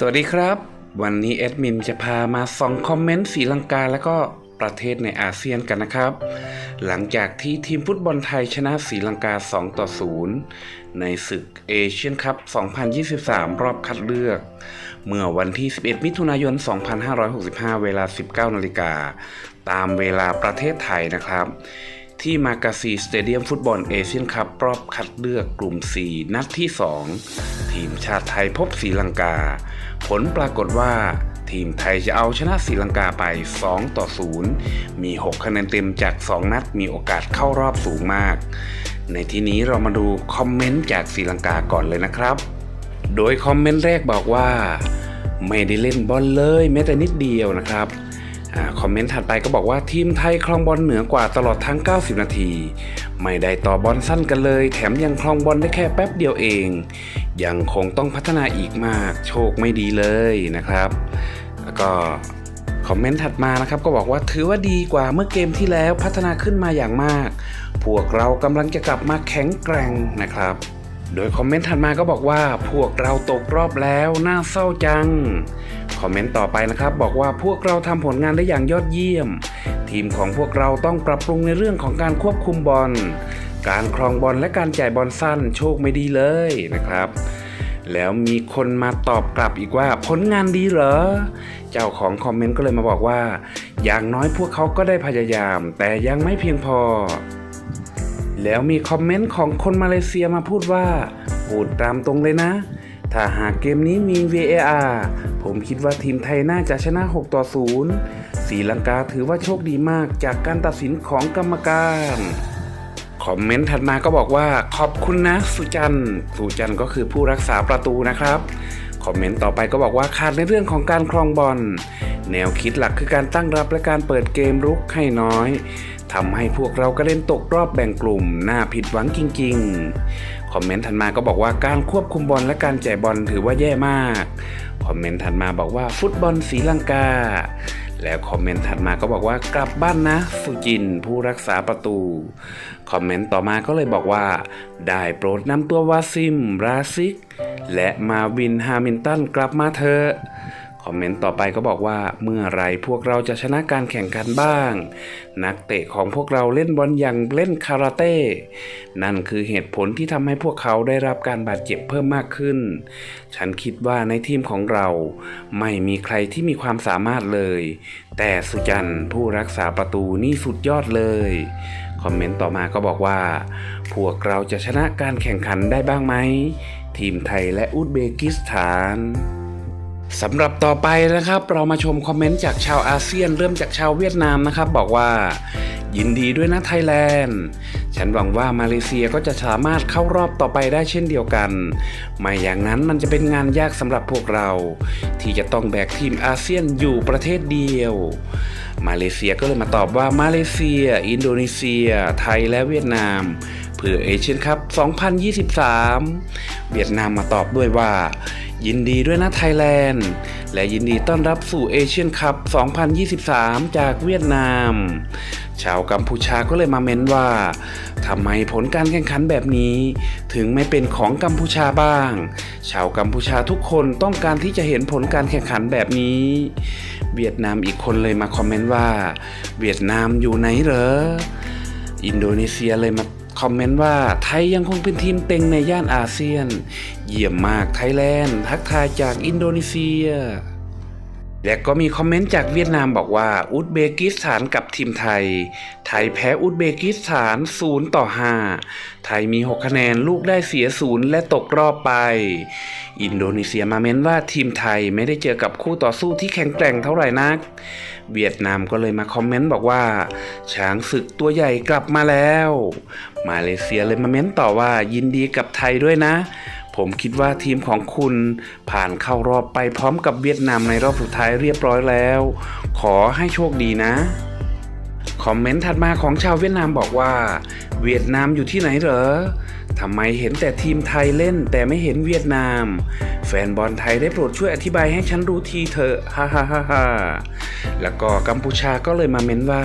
สวัสดีครับ วันนี้แอดมินจะพามาส่องคอมเมนต์สีลังกาและก็ประเทศในอาเซียนกันนะครับ หลังจากที่ทีมฟุตบอลไทยชนะสีลังกา 2 ต่อ 0 ในศึกเอเชียนคัพ 2023 รอบคัดเลือก เมื่อวันที่ 11 มิถุนายน 2565 เวลา 19นาฬิกา ตามเวลาประเทศไทยนะครับ ที่มากาซีสเตเดียมฟุตบอลเอเชียนคัพรอบคัดเลือกกลุ่ม 4 นัดที่ 2 ทีมชาติไทยพบศรีลังกา ผลปรากฏว่า ทีมไทยจะเอาชนะศรีลังกาไป 2 ต่อ 0 มี 6 คะแนนเต็มจาก 2 นัดมีโอกาสเข้ารอบสูงมาก ในที่นี้เรามาดูคอมเมนต์จากศรีลังกาก่อนเลยนะครับ โดยคอมเมนต์แรกบอกว่า ไม่ได้เล่นบอลเลยแม้แต่นิดเดียวนะครับ คอมเมนต์ถัดไปก็บอกว่าทีมไทยครองบอลเหนือกว่าตลอดทั้ง 90 นาที ไม่ได้ต่อบอลสั้นกันเลย แถมยังครองบอลได้แค่แป๊บเดียวเอง ยังคงต้องพัฒนาอีกมาก โชคไม่ดีเลยนะครับ แล้วก็คอมเมนต์ถัดมานะครับก็บอกว่าถือว่าดีกว่าเมื่อเกมที่แล้วพัฒนาขึ้นมาอย่างมาก พวกเรากำลังจะกลับมาแข็งแกร่งนะครับ โดยคอมเมนต์ถัดมาก็บอกว่าพวกเราตกรอบแล้วน่าเศร้าจัง คอมเมนต์ต่อไปนะครับ บอกว่าพวกเราทำผลงานได้อย่างยอดเยี่ยม ทีมของพวกเราต้องปรับปรุงในเรื่องของการควบคุมบอล การครองบอลและการจ่ายบอลสั้นโชคไม่ดีเลยนะครับแล้วมีคนมาตอบกลับอีกว่าผลงานดีเหรอ เจ้าของคอมเมนต์ก็เลยมาบอกว่า อย่างน้อยพวกเขาก็ได้พยายาม แต่ยังไม่เพียงพอ แล้วมีคอมเมนต์ของคนมาเลเซียมาพูดว่า พูดตามตรงเลยนะ ถ้าหากเกมนี้มี VAR ผมคิดว่าทีมไทยน่าจะชนะ 6 ต่อ 0 สีลังกาถือว่าโชคดีมากจากการตัดสินของกรรมการคอมเมนต์ถัดมาก็บอกว่าขอบคุณนะสุจันสุจันก็คือผู้รักษาประตูนะครับคอมเมนต์ต่อไปก็บอกว่าขาดในเรื่องของการครองบอลแนวคิดหลักคือการตั้งรับและการเปิดเกมรุกให้น้อย ทำให้พวกเราก็เล่นตกรอบแบ่งกลุ่ม น่าผิดหวังจริง ๆ คอมเมนต์ถัดมาก็บอกว่าการควบคุมบอลและการจ่ายบอลถือว่าแย่มาก คอมเมนต์ถัดมาบอกว่าฟุตบอลสีลังกา แล้วคอมเมนต์ถัดมาก็บอกว่ากลับบ้านนะ สุจินผู้รักษาประตู คอมเมนต์ต่อมาก็เลยบอกว่า ได้โปรดนำตัววาซิม ราซิก และมาวินฮามิลตันกลับมาเถอะ คอมเมนต์ต่อไปก็บอกว่าเมื่อไรพวกเราจะชนะการแข่งขันบ้าง นักเตะของพวกเราเล่นบอลอย่างเล่นคาราเต้นั่นคือเหตุผลที่ทำให้พวกเขาได้รับการบาดเจ็บเพิ่มมากขึ้น ฉันคิดว่าในทีมของเรา ไม่มีใครที่มีความสามารถเลย แต่สุจันผู้รักษาประตูนี่สุดยอดเลยคอมเมนต์ต่อมาก็บอกว่า พวกเราจะชนะการแข่งขันได้บ้างไหมทีมไทยและอุซเบกิสถาน สำหรับต่อไปนะครับ เรามาชมคอมเมนต์จากชาวอาเซียน เริ่มจากชาวเวียดนามนะครับ บอกว่า ยินดีด้วยนะไทยแลนด์ ฉันหวังว่ามาเลเซียก็จะสามารถเข้ารอบต่อไปได้เช่นเดียวกัน ไม่อย่างนั้นมันจะเป็นงานยากสำหรับพวกเรา ที่จะต้องแบกทีมอาเซียนอยู่ประเทศเดียว มาเลเซียก็เลยมาตอบว่ามาเลเซีย อินโดนีเซีย ไทยและเวียดนามเพื่อเอเชียนคัพ2023 เวียดนามมาตอบด้วยว่า ยินดีด้วยนะไทยแลนด์ และยินดีต้อนรับสู่เอเชียนคัพ 2023 จากเวียดนาม ชาวกัมพูชาก็เลยมาเม้นว่าทำไมผลการแข่งขันแบบนี้ ถึงไม่เป็นของกัมพูชาบ้าง ชาวกัมพูชาทุกคนต้องการที่จะเห็นผลการแข่งขันแบบนี้ เวียดนามอีกคนเลยมาคอมเมนต์ว่า เวียดนามอยู่ไหนเหรออินโดนีเซียเลยมา คอมเมนต์ว่าไทยยังคงเป็นทีมเต็งในย่านอาเซียน เยี่ยมมากไทยแลนด์ ทักทายจากอินโดนีเซีย และก็มีคอมเมนต์จากเวียดนามบอกว่าอุซเบกิสถานกับทีมไทย ไทยแพ้อุซเบกิสถาน 0 ต่อ 5 ไทยมี 6 คะแนนลูกได้เสียศูนย์และตกรอบไป อินโดนีเซียมาเม้นว่าทีมไทยไม่ได้เจอกับคู่ต่อสู้ที่แข็งแกร่งเท่าไหร่นัก เวียดนามก็เลยมาคอมเมนต์บอกว่า ช้างศึกตัวใหญ่กลับมาแล้ว มาเลเซียเลยมาเม้นต่อว่ายินดีกับไทยด้วยนะ ผมคิดว่าทีมของคุณผ่านเข้ารอบไปพร้อมกับเวียดนามในรอบสุดท้ายเรียบร้อยแล้ว ขอให้โชคดีนะ อมเมนต์ถัดมาของชาวเวียดนามบอกว่า เวียดนามอยู่ที่ไหนเหรอทำไมเห็นแต่ทีมไทยเล่นแต่ไม่เห็นเวียดนาม แฟนบอลไทยได้โปรดช่วยอธิบายให้ฉันรู้ทีเถอะฮ่าฮ่าฮ่าฮ่าแล้วก็กัมพูชาก็เลยมาเม้นว่า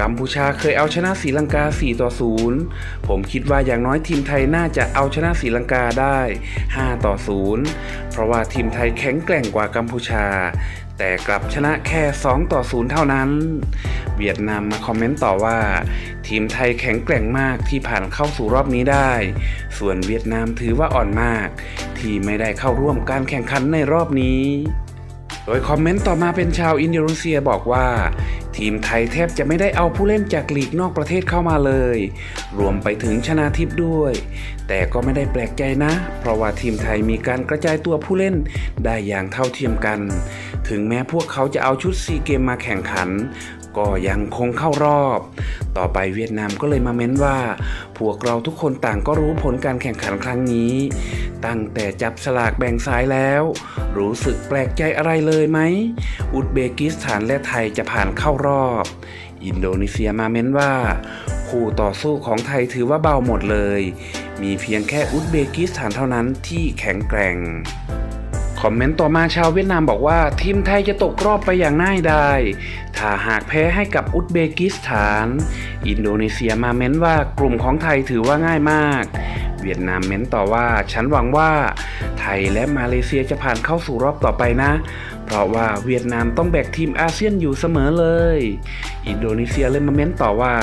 กัมพูชาเคยเอาชนะศรีลังกา 4 ต่อ 0 ผมคิดว่าอย่างน้อยทีมไทยน่าจะเอาชนะศรีลังกาได้ 5 ต่อ 0 เพราะว่าทีมไทยแข็งแกร่งกว่ากัมพูชาแต่กลับชนะแค่ 2 ต่อ 0 เท่านั้น เวียดนามมาคอมเมนต์ต่อว่า ทีมไทยแข็งแกร่งมากที่ผ่านเข้าสู่รอบนี้ได้ ส่วนเวียดนามถือว่าอ่อนมาก ที่ไม่ได้เข้าร่วมการแข่งขันในรอบนี้โดยคอมเมนต์ต่อมาเป็นชาวอินโดนีเซียบอกว่า ทีมไทยแทบจะไม่ได้เอาผู้เล่นจากลีกนอกประเทศเข้ามาเลย รวมไปถึงชนาทิพย์ด้วย แต่ก็ไม่ได้แปลกใจนะ เพราะว่าทีมไทยมีการกระจายตัวผู้เล่นได้อย่างเท่าเทียมกัน ถึงแม้พวกเขาจะเอาชุดซีเกมมาแข่งขัน ก็ยังคงเข้ารอบ ต่อไปเวียดนามก็เลยมาเม้นว่า พวกเราทุกคนต่างก็รู้ผลการแข่งขันครั้งนี้ ตั้งแต่จับสลากแบ่งซ้ายแล้ว รู้สึกแปลกใจอะไรเลยไหม อุซเบกิสถานและไทยจะผ่านเข้ารอบ อินโดนีเซียมาเม้นว่าคู่ต่อสู้ของไทยถือว่าเบาหมดเลย มีเพียงแค่อุซเบกิสถานเท่านั้นที่แข็งแกร่ง คอมเมนต์ต่อมาชาวเวียดนามบอกว่า ทีมไทยจะตกรอบไปอย่างง่ายดายถ้าหากแพ้ให้กับอุซเบกิสถาน อินโดนีเซียมาเม้นว่ากลุ่มของไทยถือว่าง่ายมาก เวียดนามเม้นต่อว่า ฉันหวังว่า ไทยและมาเลเซียจะผ่านเข้าสู่รอบต่อไปนะ เพราะว่าเวียดนามต้องแบกทีมอาเซียนอยู่เสมอเลย อินโดนีเซียเลยมาเม้นต่อว่า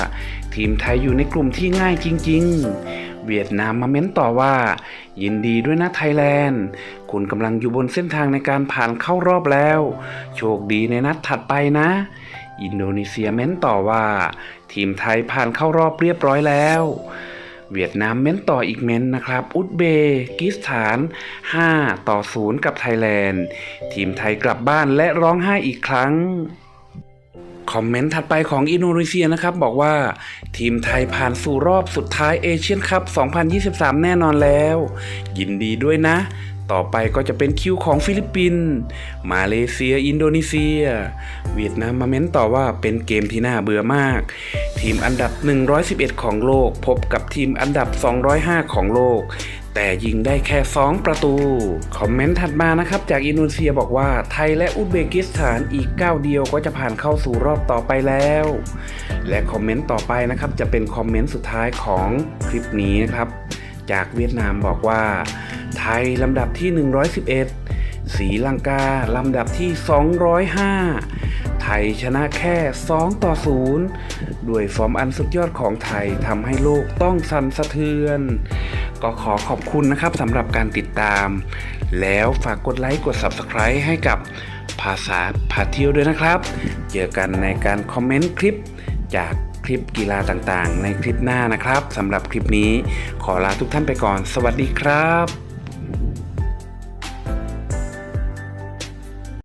ทีมไทยอยู่ในกลุ่มที่ง่ายจริง ๆ เวียดนามมาเม้นต่อว่า ยินดีด้วยนะไทยแลนด์ คุณกำลังอยู่บนเส้นทางในการผ่านเข้ารอบแล้ว โชคดีในนัดถัดไปนะ อินโดนีเซียเม้นต่อว่า ทีมไทยผ่านเข้ารอบเรียบร้อยแล้วเวียดนามเม้นต่ออีกเม้นนะครับ อุซเบกิสถาน 5 ต่อ 0 กับไทยแลนด์ ทีมไทยกลับบ้านและร้องไห้อีกครั้ง คอมเมนต์ถัดไปของอินโดนีเซียนะครับ บอกว่าทีมไทยผ่านสู่รอบสุดท้ายเอเชียนคัพ 2023 แน่นอนแล้ว ยินดีด้วยนะ ต่อไปก็จะเป็นคิวของฟิลิปปินส์มาเลเซีย อินโดนีเซีย เวียดนามมาเม้นต่อว่าเป็นเกมที่น่าเบื่อมาก ทีมอันดับ 111 ของโลก พบกับทีมอันดับ 205 ของโลก แต่ยิงได้แค่ 2 ประตู คอมเมนต์ถัดมานะครับจากอินโดนีเซียบอกว่าไทยและอุซเบกิสถานอีกก้าวเดียวก็จะผ่านเข้าสู่รอบต่อไปแล้ว และคอมเมนต์ต่อไปนะครับจะเป็นคอมเมนต์สุดท้ายของคลิปนี้นะครับ จากเวียดนามบอกว่า ไทยลำดับที่ 111ศรีลังกาลำดับที่ 205 ไทยชนะแค่ 2 ต่อ 0 ด้วยฟอร์มอันสุดยอดของไทยทำให้โลกต้องสั่นสะเทือน ก็ขอขอบคุณนะครับสำหรับการติดตาม แล้วฝากกดไลค์กด Subscribe ให้กับภาษาพาเที่ยวด้วยนะครับ เจอกันในการคอมเมนต์คลิปจากคลิปกีฬาต่างๆ ในคลิปหน้านะครับสำหรับคลิปนี้ขอลาทุกท่านไปก่อน สวัสดีครับ